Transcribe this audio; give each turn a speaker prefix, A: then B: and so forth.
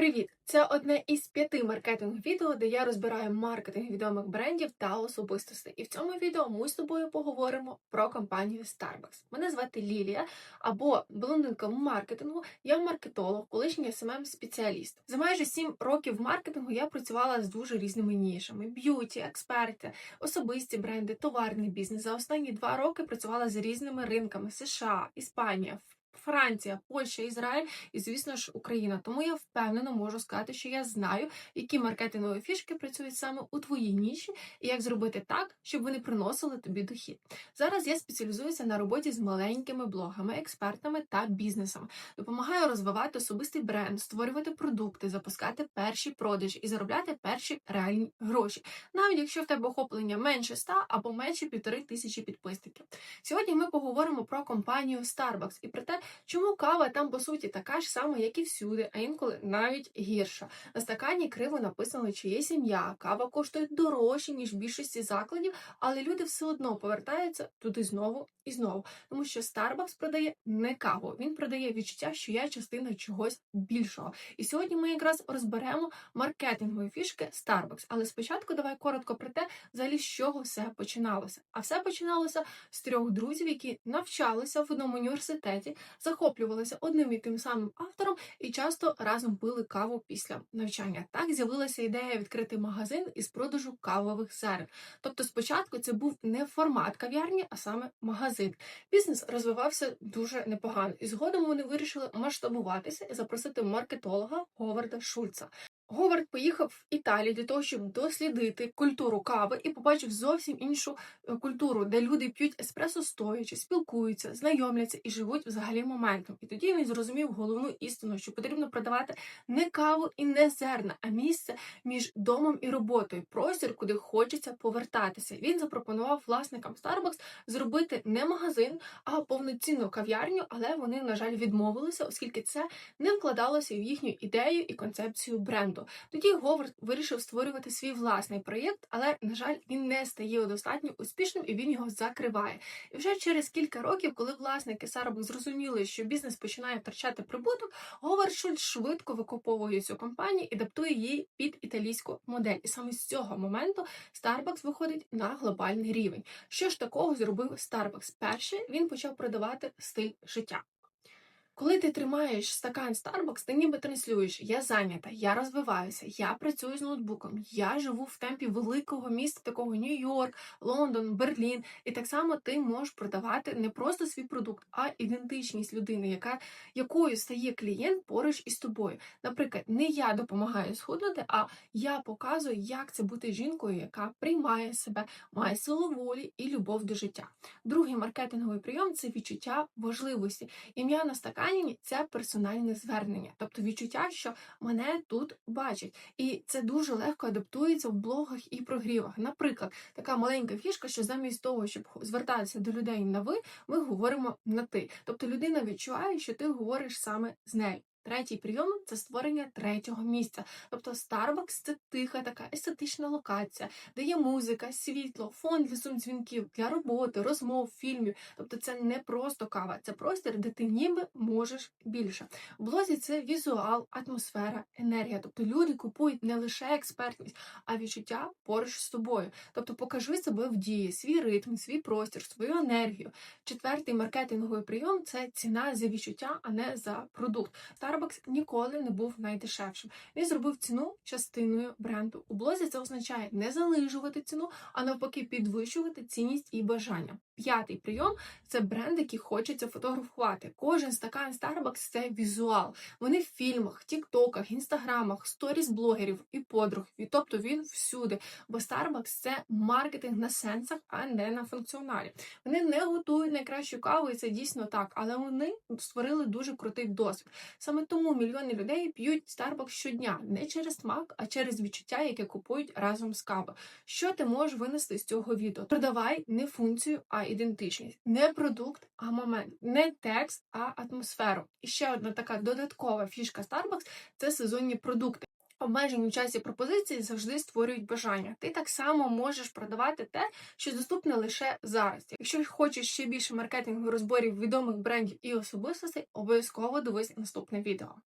A: Привіт! Це одне із п'яти маркетинг відео, де я розбираю маркетинг відомих брендів та особистостей. І в цьому відео ми з тобою поговоримо про компанію Starbucks. Мене звати Лілія або блондинка в маркетингу. Я маркетолог, колишній smm спеціаліст. За майже сім років маркетингу я працювала з дуже різними нішами: б'юті, експерти, особисті бренди, товарний бізнес. За останні два роки працювала з різними ринками: США, Іспанія. Франція, Польща, Ізраїль і, звісно ж, Україна. Тому я впевнено можу сказати, що я знаю, які маркетингові фішки працюють саме у твоїй ніші, і як зробити так, щоб вони приносили тобі дохід. Зараз я спеціалізуюся на роботі з маленькими блогами, експертами та бізнесами. Допомагаю розвивати особистий бренд, створювати продукти, запускати перші продажі і заробляти перші реальні гроші, навіть якщо в тебе охоплення менше 100 або менше півтори тисячі підписників. Сьогодні ми поговоримо про компанію Starbucks і про те, Чому кава там, по суті, така ж сама, як і всюди, а інколи навіть гірша. На стакані криво написано, чи є сім'я. Кава коштує дорожче, ніж в більшості закладів, але люди все одно повертаються туди знову і знову. Тому що Starbucks продає не каву, він продає відчуття, що я частина чогось більшого. І сьогодні ми якраз розберемо маркетингові фішки Starbucks. Але спочатку давай коротко про те, взагалі з чого все починалося. А все починалося з трьох друзів, які навчалися в одному університеті захоплювалися одним і тим самим автором і часто разом пили каву після навчання. Так з'явилася ідея відкрити магазин із продажу кавових зерен. Тобто, спочатку це був не формат кав'ярні, а саме магазин. Бізнес розвивався дуже непогано, і згодом вони вирішили масштабуватися і запросити маркетолога Говарда Шульца. Говард поїхав в Італію для того, щоб дослідити культуру кави і побачив зовсім іншу е, культуру, де люди п'ють еспресо стоячи, спілкуються, знайомляться і живуть взагалі моментом. І тоді він зрозумів головну істину, що потрібно продавати не каву і не зерна, а місце між домом і роботою, простір, куди хочеться повертатися. Він запропонував власникам Starbucks зробити не магазин, а повноцінну кав'ярню, але вони, на жаль, відмовилися, оскільки це не вкладалося в їхню ідею і концепцію бренду фонду. Тоді Говард вирішив створювати свій власний проєкт, але, на жаль, він не стає достатньо успішним і він його закриває. І вже через кілька років, коли власники Starbucks зрозуміли, що бізнес починає втрачати прибуток, Говард Шульц швидко викуповує цю компанію і адаптує її під італійську модель. І саме з цього моменту Starbucks виходить на глобальний рівень. Що ж такого зробив Starbucks? Перше він почав продавати стиль життя. Коли ти тримаєш стакан Starbucks, ти ніби транслюєш я зайнята, я розвиваюся, я працюю з ноутбуком, я живу в темпі великого міста, такого Нью-Йорк, Лондон, Берлін. І так само ти можеш продавати не просто свій продукт, а ідентичність людини, яка якою стає клієнт поруч із тобою. Наприклад, не я допомагаю схуднути, а я показую, як це бути жінкою, яка приймає себе, має силу волі і любов до життя. Другий маркетинговий прийом це відчуття важливості. Ім'я на стакані Аніні це персональне звернення, тобто відчуття, що мене тут бачать. І це дуже легко адаптується в блогах і прогрівах. Наприклад, така маленька фішка, що замість того, щоб звертатися до людей на ви, ми говоримо на ти. Тобто людина відчуває, що ти говориш саме з нею. Третій прийом це створення третього місця. Тобто Starbucks це тиха, така естетична локація, де є музика, світло, фон для сум-дзвінків, для роботи, розмов, фільмів. Тобто це не просто кава, це простір, де ти ніби можеш більше. В блозі це візуал, атмосфера, енергія. Тобто люди купують не лише експертність, а відчуття поруч з тобою. Тобто покажи себе в дії, свій ритм, свій простір, свою енергію. Четвертий маркетинговий прийом це ціна за відчуття, а не за продукт. Starbucks ніколи не був найдешевшим. Він зробив ціну частиною бренду. У блозі це означає не залижувати ціну, а навпаки, підвищувати цінність і бажання. П'ятий прийом це бренд, який хочеться фотографувати. Кожен стакан Starbucks – це візуал. Вони в фільмах, тіктоках, інстаграмах, сторіс блогерів і подруг. І тобто він всюди. Бо Starbucks – це маркетинг на сенсах, а не на функціоналі. Вони не готують найкращу каву, і це дійсно так, але вони створили дуже крутий досвід. Саме тому мільйони людей п'ють Starbucks щодня не через смак, а через відчуття, яке купують разом з кавою. Що ти можеш винести з цього відео? Продавай не функцію, а ідентичність, не продукт, а момент, не текст, а атмосферу. І ще одна така додаткова фішка Starbucks – це сезонні продукти. Обмежені в часі пропозиції завжди створюють бажання. Ти так само можеш продавати те, що доступне лише зараз. Якщо хочеш ще більше маркетингових розборів відомих брендів і особистостей, обов'язково дивись наступне відео.